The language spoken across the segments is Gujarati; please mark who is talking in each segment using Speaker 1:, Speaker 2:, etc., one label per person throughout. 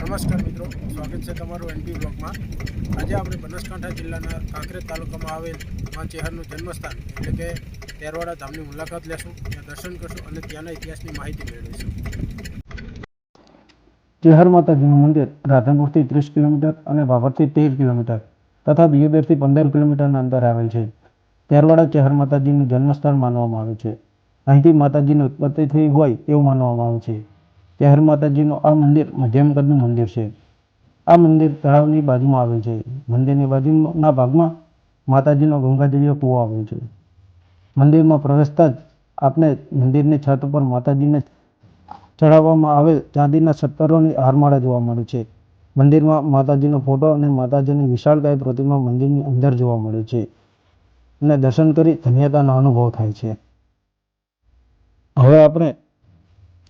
Speaker 1: નમસ્કાર મિત્રો, સ્વાગત છે તમારું એનપી બ્લોકમાં આજે આપણે બનાસકાંઠા જિલ્લાના કાંકરેજ તાલુકામાં આવેલ મા ચેહરનું જન્મસ્થાન, એટલે કે તેરવાડા ધામની મુલાકાત લેશું, ત્યાં દર્શન કરશું અને ત્યાંના ઇતિહાસની માહિતી મેળવીશું.
Speaker 2: ચેહર માતાજીનું મંદિર રાધનપુરથી ત્રીસ કિલોમીટર અને ભાવરથી તેર કિલોમીટર તથા દિયોદરથી પંદર કિલોમીટરના અંતરે આવેલ છે. ત્યારવાડા ચેહર માતાજીનું જન્મસ્થાન માનવામાં આવે છે. અહીંથી માતાજીની ઉત્પત્તિ થઈ હોય એવું માનવામાં આવે છે. ચેહર માતાજીનું આ મંદિર મધ્યમ કદનું મંદિર છે. આ મંદિર તળાવની બાજુમાં આવેલ છે. મંદિરની બાજુના ભાગમાં માતાજીનો ગંગાજળીય કૂવો આવેલ છે. મંદિરમાં પ્રવેશતા જ આપને મંદિરની છત ઉપર માતાજીને ચઢાવવામાં આવેલ ચાંદીના સત્તરોની હારમાળા જોવા મળે છે. મંદિરમાં માતાજીનો ફોટો અને માતાજીની વિશાળકાય પ્રતિમા મંદિરની અંદર જોવા મળે છે અને દર્શન કરી ધન્યતાનો અનુભવ થાય છે. હવે આપણે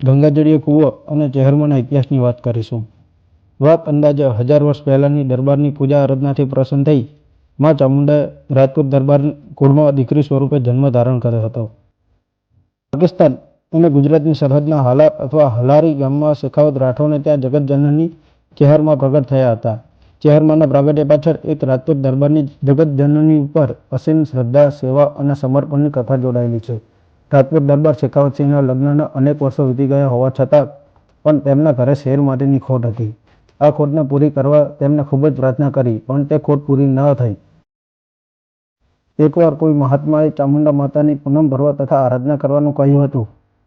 Speaker 2: ગંગાજળીય કૂવો અને ચહેરમાના ઇતિહાસની વાત કરીશું. વાત અંદાજે હજાર વર્ષ પહેલાંની દરબારની પૂજા આરાધનાથી પ્રસન્ન થઈ માં ચામુંડા રાજપૂત દરબાર કુળમાં દીકરી સ્વરૂપે જન્મ ધારણ કર્યો હતો. પાકિસ્તાન અને ગુજરાતની સરહદના હાલાર અથવા હલારી ગામમાં શેખાવત રાઠોડને ત્યાં જગતજનની ચેહરમાં પ્રગટ થયા હતા. ચેહરમાંના પ્રાગટ્ય પાછળ એક રાજકોટ દરબારની જગતજનની ઉપર અસીમ શ્રદ્ધા, સેવા અને સમર્પણની કથા જોડાયેલી છે. રાજપૂત દરબાર શેખાવતસિંહના લગ્નના અનેક વર્ષો વીતી ગયા હોવા છતાં પણ તેમના ઘરે શેર માટેની ખોટ હતી. આ ખોટને પૂરી કરવા તેમને ખૂબ જ પ્રાર્થના કરી, પણ તે ખોટ પૂરી ન થઈ. એકવાર કોઈ મહાત્માએ ચામુંડા માતાની પૂનમ ભરવા તથા આરાધના કરવાનું કહ્યું હતું.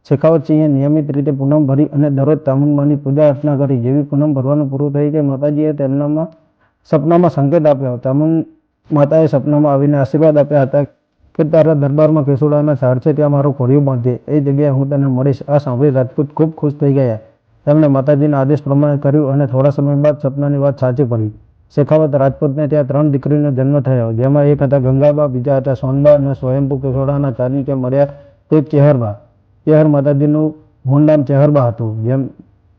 Speaker 2: શેખાવતસિંહે નિયમિત રીતે પૂનમ ભરી અને દરરોજ ચામુંડાની પૂજા અર્ચના કરી. જેવી પૂનમ ભરવાનું પૂરું થઈ કે માતાજીએ તેમનામાં સપનામાં સંકેત આપ્યો. ચામુંડ માતાએ સપનામાં આવીને આશીર્વાદ આપ્યા હતા કે તારા દરબારમાં કેસુડાના ઝાડ છે, ત્યાં મારું ઘોડિયું બાંધે એ જગ્યાએ હું તને મળીશ. આ સાંભળી રાજપૂત ખૂબ ખુશ થઈ ગયા. તેમણે માતાજીના આદેશ પ્રમાણે કર્યું અને થોડા સમય બાદ સપનાની વાત સાચી પડી. શેખાવત રાજપૂતને ત્યાં ત્રણ દીકરીનો જન્મ થયો, જેમાં એક હતા ગંગાબા, બીજા હતા સોનબા અને સ્વયંભૂ કેસોડાના ચારણી મળ્યા તે ચેહરબા. ચેહર માતાજીનું મૂળ નામ ચેહરબા હતું, જેમ,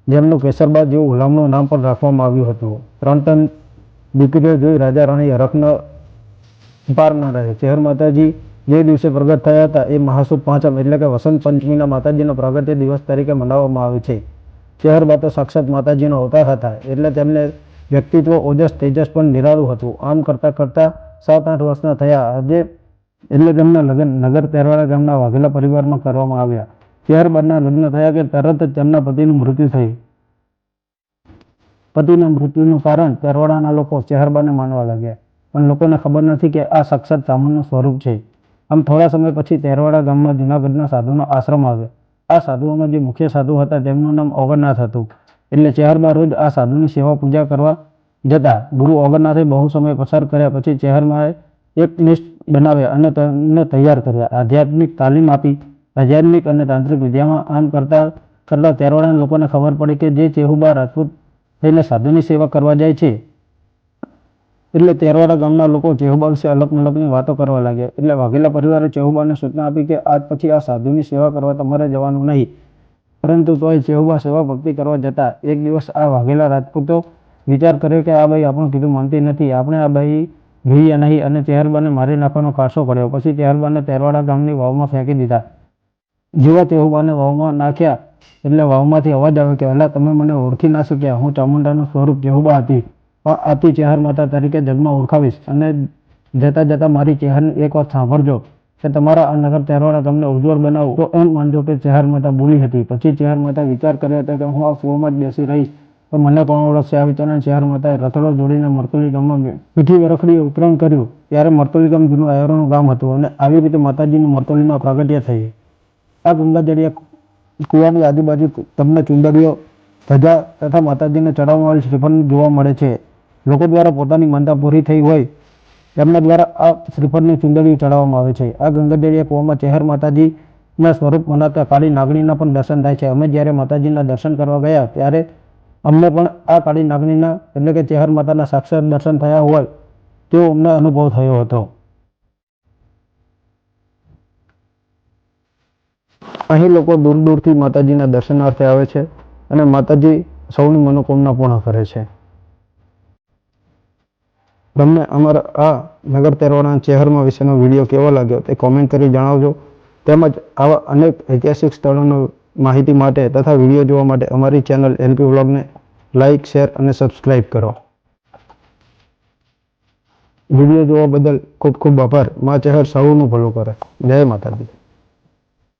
Speaker 2: જેમનું કેસરબા જેવું ગુલામનું નામ પણ રાખવામાં આવ્યું હતું. ત્રણ ત્રણ દીકરીઓ જોઈ રાજા રાણી હરખનો પાર ન રહે ચેહર માતાજી જે દિવસે પ્રગટ થયા હતા, એ મહાસુદ પાંચમ એટલે કે વસંત પંચમીના માતાજીનો પ્રગટ્ય દિવસ તરીકે મનાવવામાં આવે છે. ચેહરબા તો સાક્ષાત માતાજીનો અવતાર હતા, એટલે તેમને વ્યક્તિત્વ ઓજસ તેજસ પણ નિરાળું હતું. આમ કરતાં કરતાં સાત આઠ વર્ષના થયા. આજે એટલે તેમના લગ્ન નગર તેરવાડા ગામના વાઘેલા પરિવારમાં કરવામાં આવ્યા. ત્યારબાદના લગ્ન થયા કે તરત જ તેમના પતિનું મૃત્યુ થયું. પતિના મૃત્યુનું કારણ તેરવાડાના લોકો ચહેરબાને માનવા લાગ્યા. પણ લોકોને ખબર નથી કે આ સાક્ષાત ચામુંડનું સ્વરૂપ છે. આમ થોડા સમય પછી તેરવાડા ગામમાં જૂનાગઢના સાધુનો આશ્રમ આવ્યો. આ સાધુઓમાં જે મુખ્ય સાધુ હતા તેમનું નામ ઓગરનાથ હતું. એટલે ચહેરમાં રોજ આ સાધુની સેવા પૂજા કરવા જતા ગુરુ અવરનાથે બહુ સમય પસાર કર્યા પછી ચહેરમાં એક લિસ્ટ બનાવ્યા અને તેમને તૈયાર કર્યા. આધ્યાત્મિક તાલીમ આપી. આધ્યાત્મિક અને તાંત્રિક વિદ્યામાં આમ કરતા કરતા તેરવાડાના લોકોને ખબર પડી કે જે ચેહુબા રાજપૂત થઈને સાધુની સેવા કરવા જાય છે એટલે તેરવાડા ગામના લોકો ચેહુબા વિશે અલગ અલગની વાતો કરવા લાગ્યા. એટલે વાઘેલા પરિવારે ચેહુબાને સૂચના આપી કે આજ પછી આ સાધુની સેવા કરવા તમારે જવાનું નહીં. પરંતુ તોય ચેહુબા સેવા ભક્તિ કરવા જતા એક દિવસ આ વાઘેલા રાજપૂતો વિચાર કર્યો કે આ ભાઈ આપણું કીધું માનતી નથી. આપણે આ ભાઈ જોઈએ નહીં અને ચેહરબાને મારી નાખવાનો કારસો કર્યો પછી ચેહરબાને તેરવાડા ગામની વાવમાં ફેંકી દીધા. જેવા ચેહુબાને વાવમાં નાખ્યા એટલે વાવમાંથી અવાજ આવ્યો કે અલા તમે મને ઓળખી ના શક્યા. હું ચામુંડાનું સ્વરૂપ ચેહુબા હતી. પણ આથી ચેહર માતા તરીકે જગમાં ઓળખાવીશ. અને જતાં જતાં મારી ચેહરની એક વાત સાંભળજો કે તમારા આ નગર તેરવાડા તમને ઉજ્જવળ બનાવું. તો એમ માનજો કે ચહેર માતા બોલી હતી. પછી ચહેર માતા વિચાર કર્યો હતો કે હું આ ફોમાં જ બેસી રહીશ. પણ મને કોણ ઓળખશે? આ વિચારને ચહેર માતાએ રથડો જોડીને મરતુલી ગામમાં પીઠી વરખડી ઉતરણ કર્યું. ત્યારે મરતુલી ગામ જૂનું આયરોનું ગામ હતું અને આવી રીતે માતાજીની મરતુલીમાં પ્રાગટ્ય થઈ. આ ગંગાજળિયા કૂવાની આજુબાજુ તમને ચુંદડીઓ, ધજા તથા માતાજીને ચડાવવામાં આવેલ શ્રીફળ જોવા મળે છે. લોકો દ્વારા પોતાની માનતા પૂરી થઈ હોય, તેમના દ્વારા આ શ્રીફળની ચુંદડીઓ ચડાવવામાં આવે છે. આ ગંગાજળિયા કુવામાં ચહેર માતાજીના સ્વરૂપ મનાતા કાળી નાગણીના પણ દર્શન થાય છે. અમે જ્યારે માતાજીના દર્શન કરવા ગયા ત્યારે અમને પણ આ કાળી નાગણીના એટલે કે ચહેર માતાના સાક્ષાત દર્શન થયા હોય તેવો અમને અનુભવ થયો હતો. અહીં લોકો દૂર દૂરથી માતાજીના દર્શનાર્થે આવે છે અને માતાજી સૌની મનોકામના પૂર્ણ કરે છે. તમને અમારા આ નગર તેરવાના ચહેરમાં વિશેનો વીડિયો કેવો લાગ્યો તે કોમેન્ટ કરી જણાવજો. તેમજ આવા અનેક ઐતિહાસિક સ્થળોનો માહિતી માટે તથા વીડિયો જોવા માટે અમારી ચેનલ એલપી વ્લોગને લાઈક શેર અને સબસ્ક્રાઈબ કરો. વીડિયો જોવા બદલ ખૂબ ખૂબ આભાર. મા ચહેર સૌનું ભલું કરે. જય માતાજી.